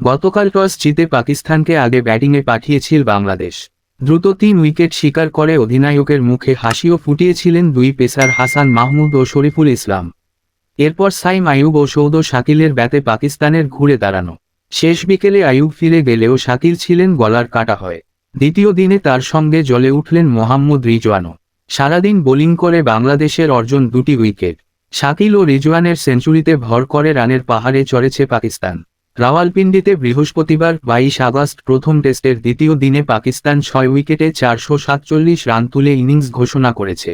গতকাল টস জিতে পাকিস্তানকে আগে ব্যাটিংয়ে পাঠিয়েছিল বাংলাদেশ। দ্রুত তিন উইকেট শিকার করে অধিনায়কের মুখে হাসিও ফুটিয়েছিলেন দুই পেসার হাসান মাহমুদ ও শরীফুল ইসলাম। এরপর সাইম আয়ুব ও সৌদ শাকিলের ব্যাতে পাকিস্তানের ঘুরে দাঁড়ানো। শেষ বিকেলে আয়ুব ফিরে গেলেও শাকিল ছিলেন গলার কাটা হয়। দ্বিতীয় দিনে তার সঙ্গে জ্বলে উঠলেন মোহাম্মদ রিজওয়ানও। সারাদিন বোলিং করে বাংলাদেশের অর্জন দুটি উইকেট। শাকিল ও রিজওয়ানের সেঞ্চুরিতে ভর করে রানের পাহাড়ে চড়েছে পাকিস্তান। রাওয়ালপিন্ডিতে বৃহস্পতিবার বাইশ আগস্ট প্রথম টেস্টের দ্বিতীয় দিনে পাকিস্তান ছয় উইকেটে চারশো সাতচল্লিশ রান তুলে ইনিংস ঘোষণা করেছে।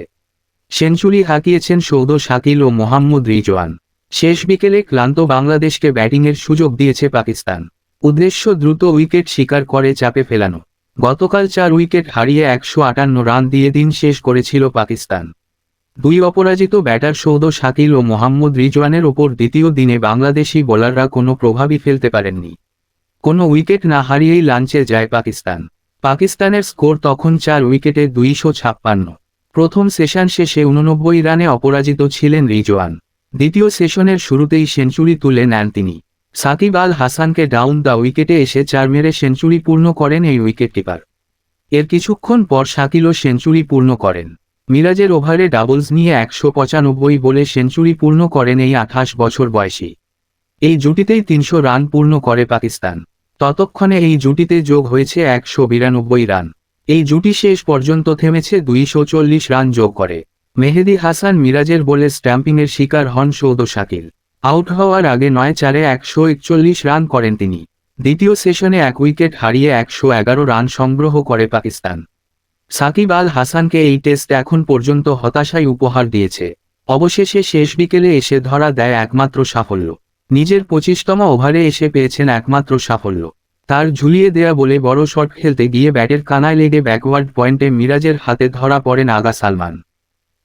সেঞ্চুরি হাঁকিয়েছেন সৌদ শাকিল ও মোহাম্মদ রিজওয়ান। শেষ বিকেলে ক্লান্ত বাংলাদেশকে ব্যাটিংয়ের সুযোগ দিয়েছে পাকিস্তান। উদ্দেশ্য দ্রুত উইকেট শিকার করে চাপে ফেলানো। গতকাল চার উইকেট হারিয়ে একশো আটান্ন রান দিয়ে দিন শেষ করেছিল পাকিস্তান। দুই অপরাজিত ব্যাটার সৌদ, শাকিল ও মোহাম্মদ রিজওয়ানের ওপর দ্বিতীয় দিনে বাংলাদেশি বোলাররা কোনো প্রভাবই ফেলতে পারেননি। কোনো উইকেট না হারিয়েই লাঞ্চে যায় পাকিস্তান। পাকিস্তানের স্কোর তখন চার উইকেটে দুইশো ছাপ্পান্ন। প্রথম সেশন শেষে উননব্বই রানে অপরাজিত ছিলেন রিজওয়ান। দ্বিতীয় সেশনের শুরুতেই সেঞ্চুরি তুলে নেন তিনি। সাকিব আল হাসানকে ডাউন দ্য উইকেটে এসে চার মেরে সেঞ্চুরি পূর্ণ করেন এই উইকেট কিপার এর কিছুক্ষণ পর শাকিলও সেঞ্চুরি পূর্ণ করেন। মিরাজের ওভারে ডাবলস নিয়ে একশো পঁচানব্বই বলে সেঞ্চুরি পূর্ণ করেন এই আঠাশ বছর বয়সী। এই জুটিতেই তিনশো রান পূর্ণ করে পাকিস্তান। ততক্ষণে এই জুটিতে যোগ হয়েছে একশো বিরানব্বই রান। এই জুটি শেষ পর্যন্ত থেমেছে দুইশো চল্লিশ রান যোগ করে। মেহেদি হাসান মিরাজের বলে স্ট্যাম্পিংয়ের শিকার হন সৌদ শাকিল। আউট হওয়ার আগে নয় চারে একশো একচল্লিশ রান করেন তিনি। দ্বিতীয় সেশনে এক উইকেট হারিয়ে একশো এগারো রান সংগ্রহ করে পাকিস্তান। সাকিব আল হাসানকে এই টেস্ট এখন পর্যন্ত হতাশাই উপহার দিয়েছে। অবশেষে শেষ বিকেলে এসে ধরা দেয় একমাত্র সাফল্য। নিজের পঁচিশতম ওভারে এসে পেয়েছেন একমাত্র সাফল্য। তার ঝুলিয়ে দেয়া বলে বড় শট খেলতে গিয়ে ব্যাটের কানায় লেগে ব্যাকওয়ার্ড পয়েন্টে মিরাজের হাতে ধরা পড়েন আগা সালমান।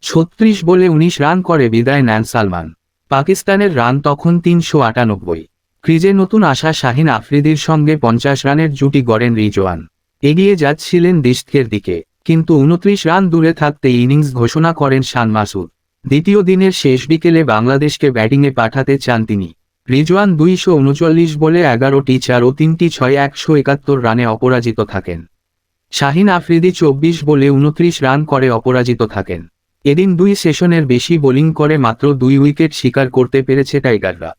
ছত্রিশ বলে উনিশ রান করে বিদায় নেন সালমান। পাকিস্তানের রান তখন তিনশো আটানব্বই। ক্রিজে নতুন আসা শাহিন আফ্রিদির সঙ্গে পঞ্চাশ রানের জুটি গড়েন রিজওয়ান। এগিয়ে যাচ্ছিলেন দিস্কের দিকে। কিন্তু উনত্রিশ রান দূরে থাকতে ইনিংস ঘোষণা করেন শান মাসুদ। দ্বিতীয় দিনের শেষ বিকেলে বাংলাদেশকে ব্যাটিংয়ে পাঠাতে চান তিনি। রিজওয়ান দুইশো উনচল্লিশ বলে এগারোটি চার ও তিনটি ছয় একশো একাত্তর রানে অপরাজিত থাকেন। শাহিন আফ্রিদি চব্বিশ বলে উনত্রিশ রান করে অপরাজিত থাকেন। এদিন দুই সেশনের বেশি বোলিং করে মাত্র দুই উইকেট শিকার করতে পেরেছে টাইগাররা।